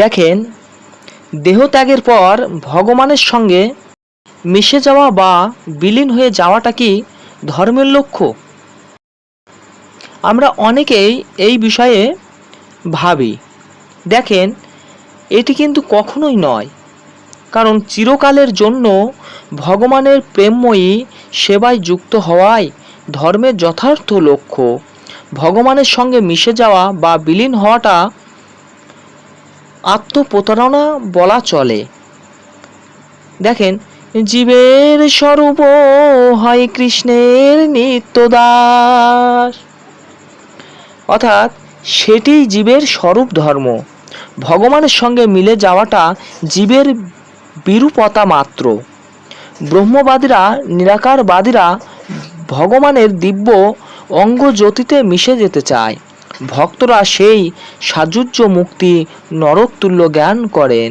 দেখেন, দেহত্যাগের পর ভগবানের সঙ্গে মিশে যাওয়া বা বিলীন হয়ে যাওয়াটা কি ধর্মের লক্ষ্য? আমরা অনেকেই এই বিষয়ে ভাবি। দেখেন, এটি কিন্তু কখনোই নয়, কারণ চিরকালের জন্য ভগবানের প্রেমময়ী সেবায় যুক্ত হওয়াই ধর্মের যথার্থ লক্ষ্য। ভগবানের সঙ্গে মিশে যাওয়া বা বিলীন হওয়াটা আত্মপ্রতারণা বলা চলে। দেখেন, জীবের স্বরূপ হয় কৃষ্ণের নিত্যদাস। অর্থাৎ, সেটি জীবের স্বরূপ ধর্ম। ভগবানের সঙ্গে মিলে যাওয়াটা জীবের বিরূপতা মাত্র। ব্রহ্মবাদীরা, নিরাকারবাদীরা ভগবানের দিব্য অঙ্গ জ্যোতিতে মিশে যেতে চায়। ভক্তরা সেই সাযুজ্য মুক্তি নরকতুল্য জ্ঞান করেন।